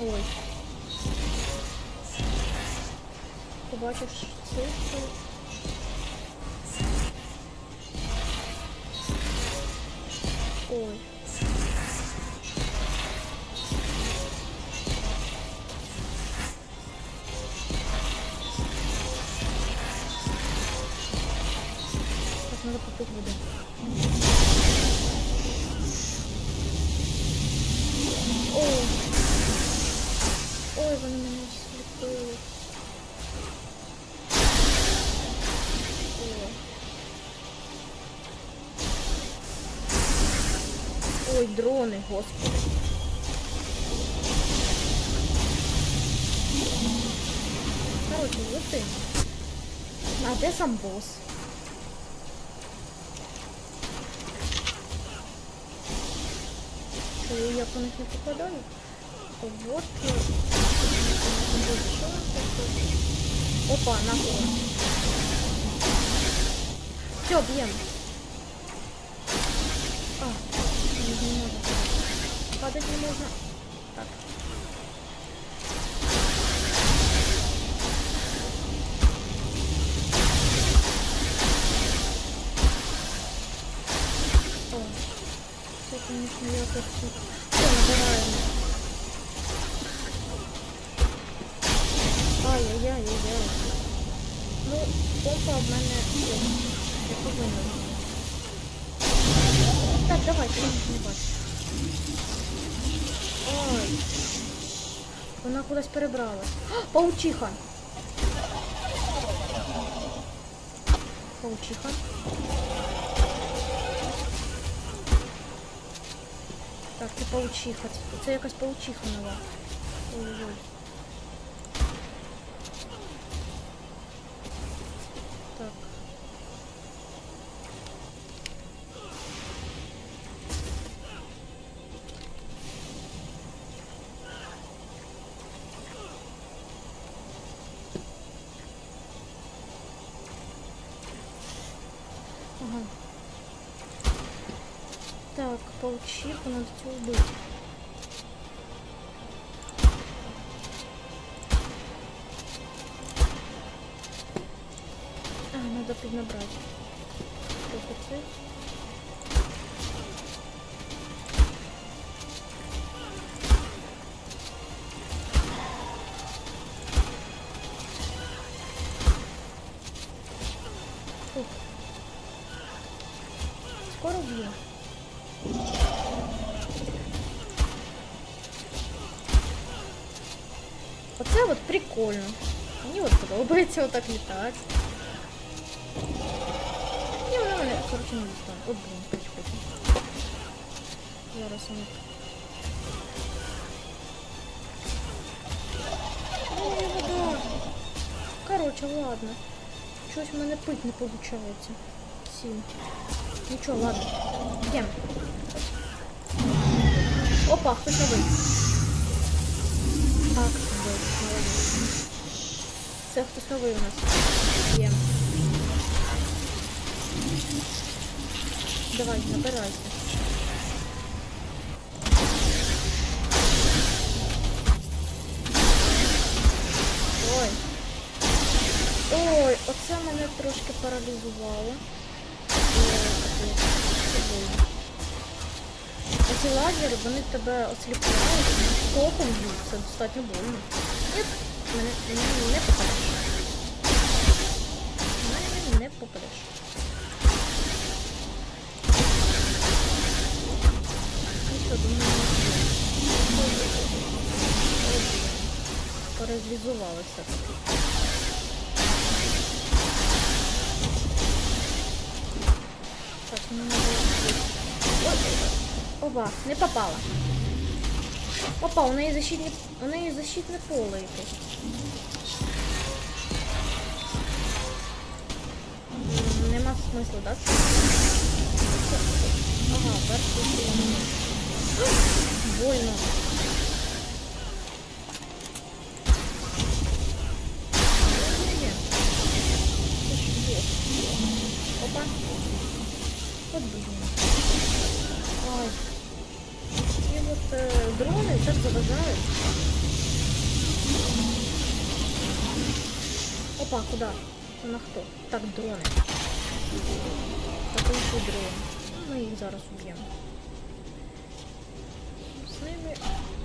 Ой. Ти бачиш цифру? Ой. Ой, дрони, господи. Короче, лети. А де сам босс? Я як у них не попадаю? Вот. Опа, нахуй. Все, б'ємо. Падать не можна. Так. О, це, конечно, якось тут. Все, набираємо. Ай-яй-яй-яй-яй. Ну, помпа в мене є. Я повинна. Так, давай, ти не бачиш. Ой. Вона кудись перебралась. Паучиха. Паучиха. Так, це паучиха. Це якась паучиха нова. Ой-ой. Паучиху надо цю убить. А, надо піднабрати. Трохи цих. Подобається отак літати. І вона мене, коротше, не дістане. От, блін, хоч хоч. Зараз вони. Ой, вода. Коротше, ладно. Щось в мене пить не виходить. Сім. Нічого, ладно. Йдемо. Опа, хтось новий. Так, добре, молодець. Це хтось новий у нас. Є. Давай, набирайся. Ой. Ой, оце мене трошки паралізувало. Оці лазери, вони тебе осліпляють, током б'ють, це достатньо больно. Ні, мене, мене не попадеш. Мене не попадеш. Ну що, ну надо... Опа, не попала. Опа, у неї защитне, у неї защитне поле якесь. М, Нема смислу, так? Ага, перший Больно. Ні-ні-ні. Це ж є. Опа. От блін. Ай. Ці от е, дрони так заважають. Опа, куда? На хто? Так, дрони. Так, інший дрон. Ми їх зараз уб'ємо. З ними.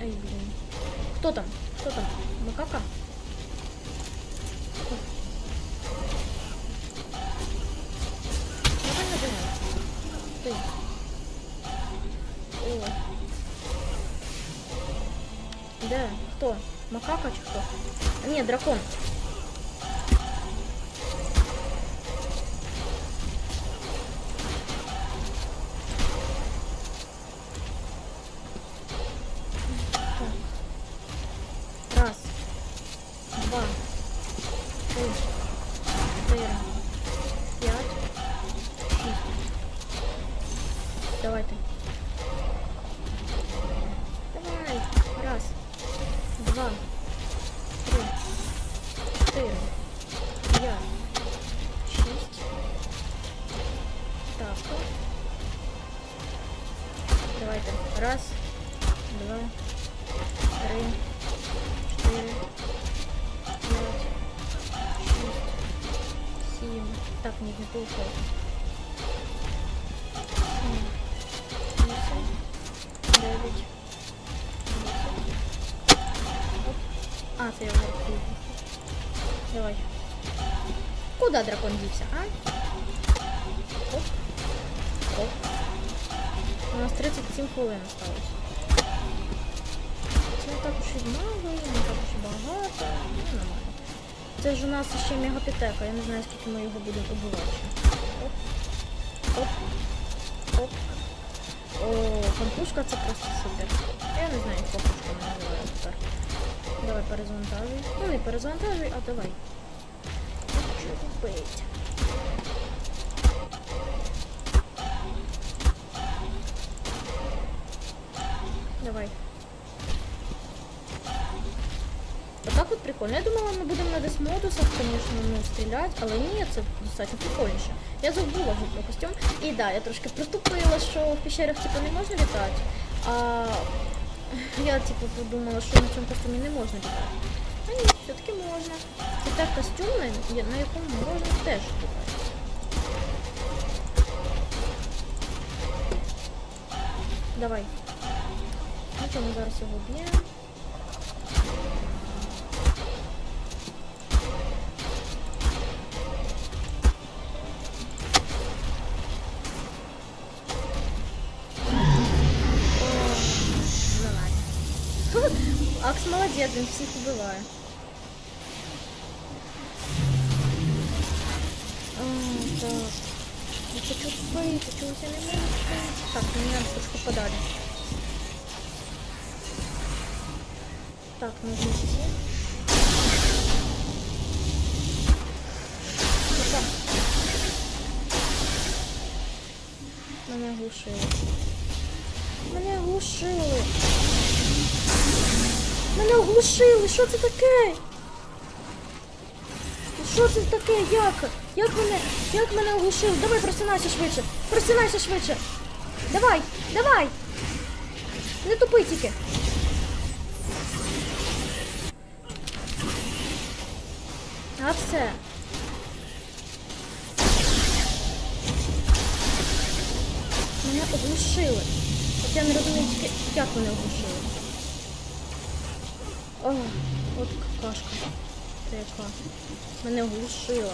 Ай, блін. Хто там? Хто там? Макака? О. Давай набирай. Ти. О. Де? Хто? Макака чи хто? А, ні, дракон. Так, ні, не получилось. Дев'ять. А, я вже. Давай. Куда дракон дівся, а? Оп. Оп. У нас 37 хвилин осталось. Це так уж і мало, не так уж і багато. Ну, нормально. Це ж у нас ще мегапітека, я не знаю, скільки ми його будемо убивати. Оп. Оп. Оп. О, пампушка це просто супер. Я не знаю, як пампушка вона називає тепер. Давай перезавантажуй. Ну не перезавантажуй, а давай. Хочу вбити. Давай. От прикольно. Я думала, ми будемо на десмодусах, звісно, ну, стріляти, але ні, це достатньо прикольніше. Я забула вже про костюм. І да, я трошки притупила, що в пещерах типу, не можна літати. А я типу подумала, що на цьому костюмі не можна літати. А ні, все-таки можна. Це так костюм, на, якому можна теж літати. Давай. Ну що, зараз його б'ємо. молодец, він всіх убиває. А, так. Я хочу спити, чогось я не можу спити. Так, мені треба трошки подалі. Так, нужно идти. Опа. Мене глушили. Мене оглушили. Мене оглушили. Що це таке? Що це таке? Як? Як мене? Як мене оглушили? Давай просинайся швидше. Просинайся швидше. Давай, давай. Не тупи тільки. А все. Мене оглушили. От я не розумію, тільки як мене оглушили. О, от какашка. Це яка. Мене оглушила.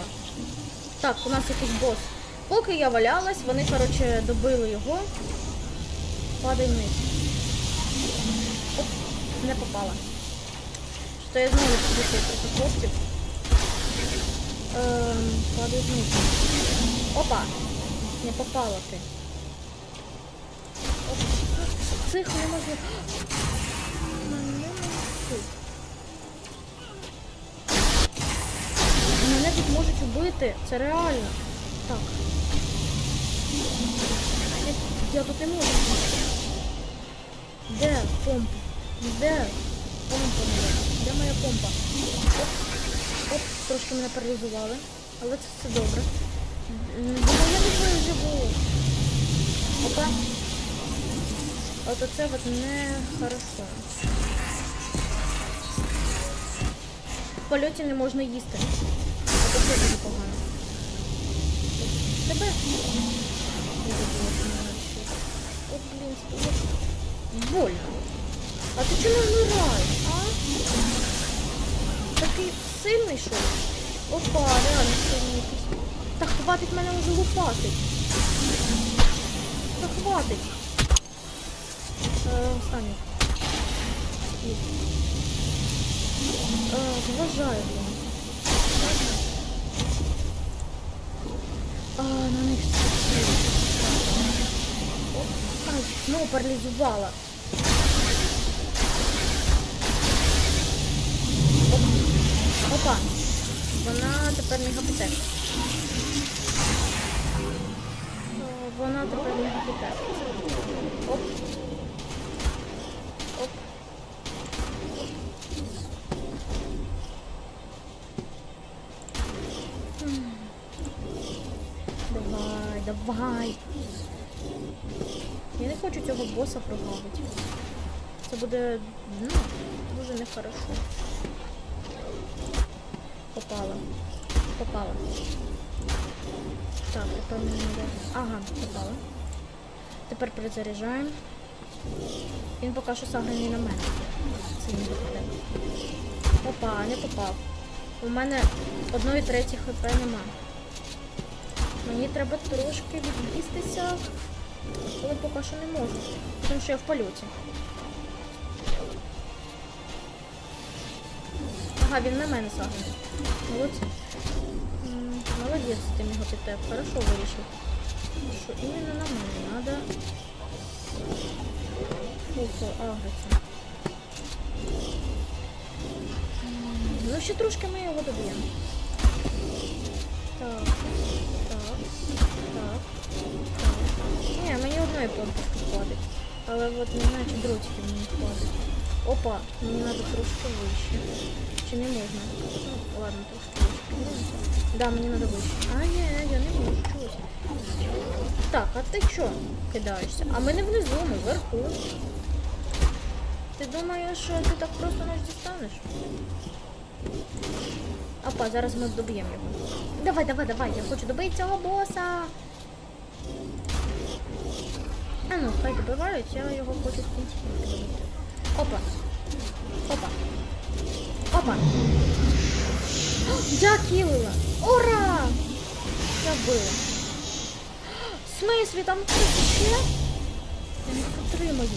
Так, у нас якийсь бос. Поки я валялась, вони, коротше, добили його. Падай вниз. Оп, не попала. Що я знову підійшов проти хлопців. Ем, падай вниз. Опа! Не попала ти. Оп. Цих не можна. Мене цих. Мене тут. Це реально. Так. Я, я тут не можу. Де помпа? Де? Помпа моя. Де моя помпа? Оп. Оп, трошки мене паралізували. Але це все добре. Я не виживу. Опа. От оце от не хорошо. В польоті не можна їсти. Це дуже погано. Тебе? От, блін, сподобалось. Больно. А ти чому вмираєш, а? Такий сильний що? Опа, реально сильний якийсь. Та хватить мене вже лупати. Та хватить. Е, останній. Е, Вважаю його. А, на них знову паралізувала. Оп. Опа. Вона тепер не гапите. Вона тепер не гапітек. Боса прогавити. Це буде ну, дуже нехорошо. Попала. Попала. Так, тепер мені треба. Ага, попала. Тепер перезаряджаємо. Він поки що заграний на мене. Це не буде. Опа, не попав. У мене одної треті хп нема. Мені треба трошки відвістися, але поки що не можу. Тому що я в польоті. Ага, він на мене загнув. Молодець з тим його тетеп. Хорошо вирішив. Що іменно на мене треба. Фухо, агриться. Ну ще трошки ми його доб'ємо. Так, так, так, так. Ні, мені одної помпочки хватить. Але от не знаю, чи дротиків мені хватить. Опа, мені треба трошки вище. Чи не можна? Ну, ладно, трошки вище. Да, мені треба вище. А, ні, я не можу, чогось. Так, а ти що кидаєшся? А ми не внизу, ми вверху. Ти думаєш, що ти так просто нас дістанеш? Опа, зараз ми доб'ємо його. Давай, давай, давай, я хочу добити цього боса. А ну, хай добивають, я його хочу в кінці. Опа. Опа. Опа. Я кілила. Ура! Я била. В смислі, там ще? Я не підтримую.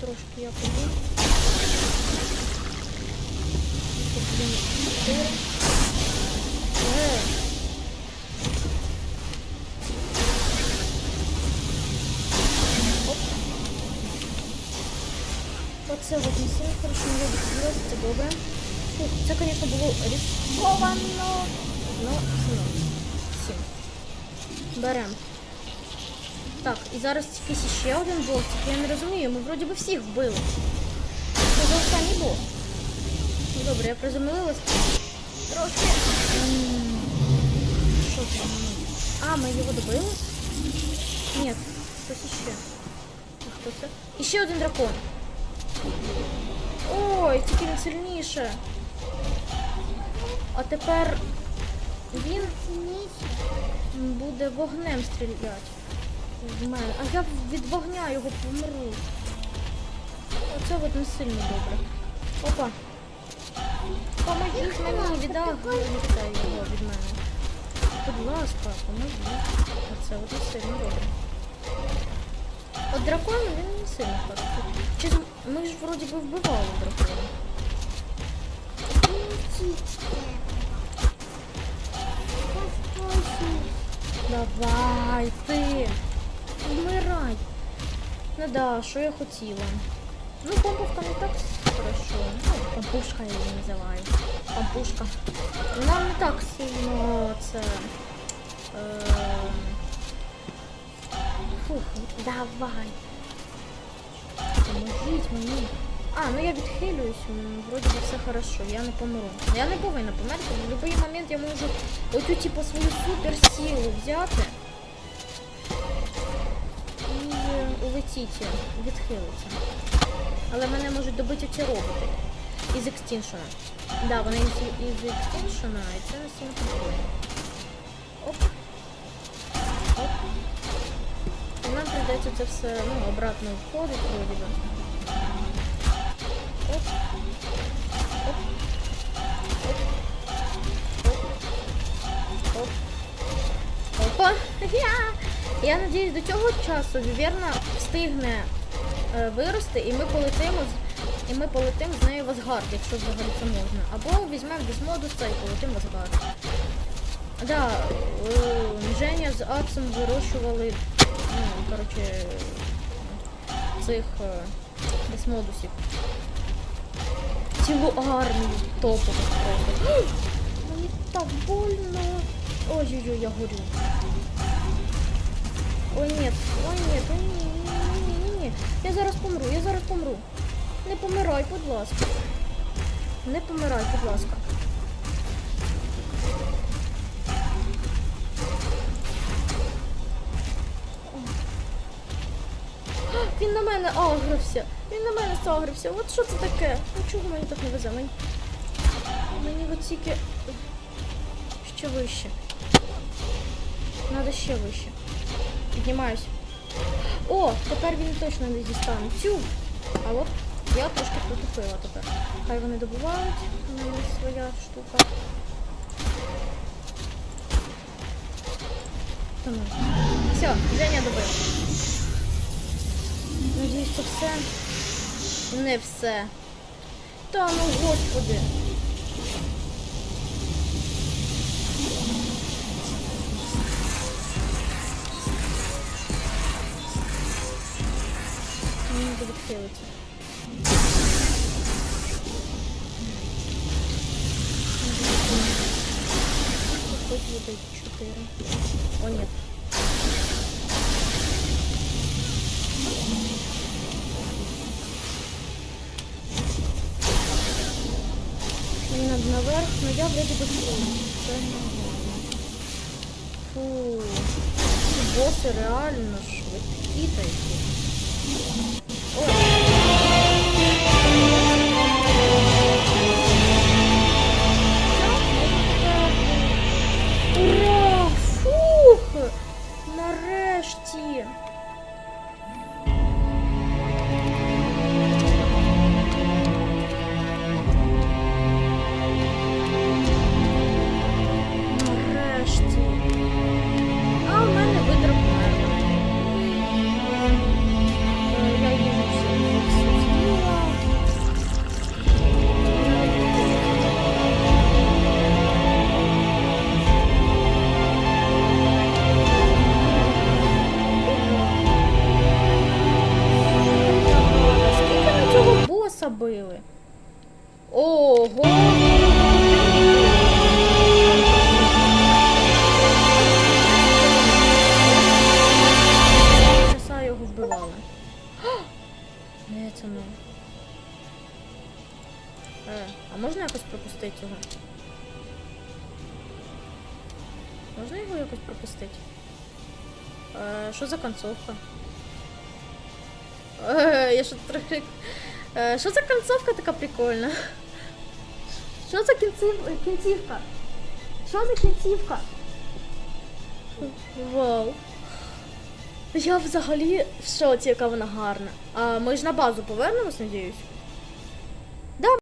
Трошки я побув. Тут, блін, чотири. Е. Оп. Оце от не сильно хорошо не відбулося, це добре. Фух, це, звісно, було ризиковано. Ну, ну, сім. Берем. Так, і зараз якийсь ще один бос. Я не розумію, ми вроді би всіх вбили. Це за останній бос. Ну добре, я приземлилась. Трошки. М, Що це? А, ми його добили? Ні, хтось іще. А хто це? І ще один дракон. Ой, тільки він сильніше. А тепер він буде вогнем стріляти. В мене. А я від вогня його помру. Оце от не сильно добре. Опа. Помогіть мені, віддав його від мене. Будь ласка, поможіть. Оце от не сильно добре. От дракон він не сильно хороший. Чи з- ми ж вроді би вбивали дракона. Давай ти. Вмирай. Ну да, що я хотіла. Ну, помповка не так хорошо. Ну, пампушка я її називаю. Пампушка. Нам не так сильно це. Е... Фух, давай. Поможіть мені. А, ну я відхилююсь, вроді би все хорошо, я не помру. Я не повинна померти, в будь-який момент я можу оцю типу свою суперсилу взяти і е, улетіти, відхилитися. Але мене можуть добити ці роботи із екстіншена. Да, вони із, екстіншена, і це прикольно. Оп. Оп. Прийдеться це все ну, обратно входить. Оп. Оп. Оп. Оп. Оп. Опа. Я. Я надіюсь, до цього часу Віверна встигне е, вирости і ми полетимо і ми полетимо з нею в Асгард, якщо взагалі це можна. Або візьмемо Десмодуса і полетимо в Асгард. Да, е, Женя з Аксом вирощували, коротше, цих е, Десмодусів. Цілу армію топових просто. Мені так больно. Ой-ой-ой, я горю. Ой, нет, ой, нет, ой, ні, ні, ні, ні. Я зараз помру, я зараз помру. Не помирай, будь ласка. Не помирай, будь ласка. Він на мене агрився. Він на мене загрився. От що це таке? Ну чого мені так не везе? Мені, мені от тільки ще вище. Надо ще вище. Піднімаюсь. О, тепер він точно не дістане. Тю! А от я трошки потупила тепер. Хай вони добувають. У мене своя штука. Тому. Все, Женя добив. Надіюсь, це все. Не все. Та ну господи. Мені буде відхилити. Тут буде 4. О, нет. Мені надо наверх, но я вроде бы. Фу. Боси реально швидкі такі. Ой. Можна якось пропустити його? Можна його якось пропустити? Е, що за концовка? Е, я що трохи. Е, що за концовка така прикольна? Що за кінців... кінцівка? Що за кінцівка? Вау. Я взагалі в шоці, яка вона гарна. А ми ж на базу повернемось, надіюсь.